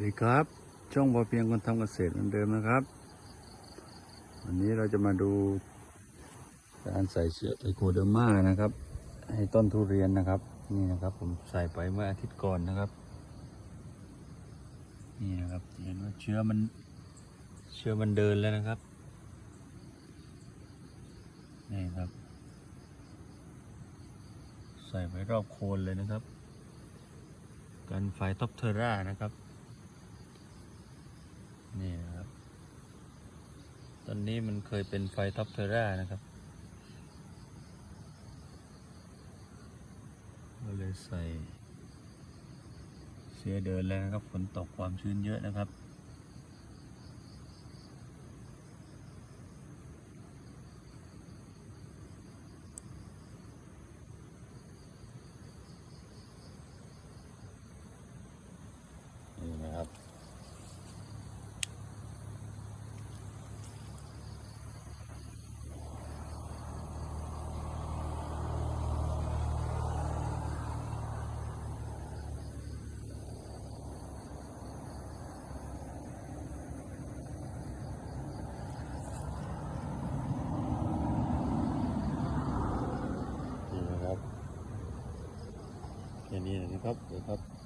สวัสดีครับ ช่องพอเพียงคนทำเกษตรเหมือนเดิมนะครับ วันนี้เราจะมาดูการใส่เชื้อไทโคเดอร์มานะครับ ให้ต้นทุเรียนนะครับ นี่นะครับ ผมใส่ไปเมื่ออาทิตย์ก่อนนะครับ นี่นะครับเห็นว่าเชื้อมันเชื้อมันเดินแล้วนะครับ นี่ครับ ใส่ไว้รอบโคนเลยนะครับ กันไฟท็อปเทอร่านะครับ นี่นะครับ ตอนนี้มันเคยเป็นไฟท็อปเทอร่านะครับก็เลยใส่เสื้อเดินแล้วนะครับฝนตกความชื้นเยอะนะครับ นี่นะครับ อย่างนี้นะครับเดี๋ยวครับ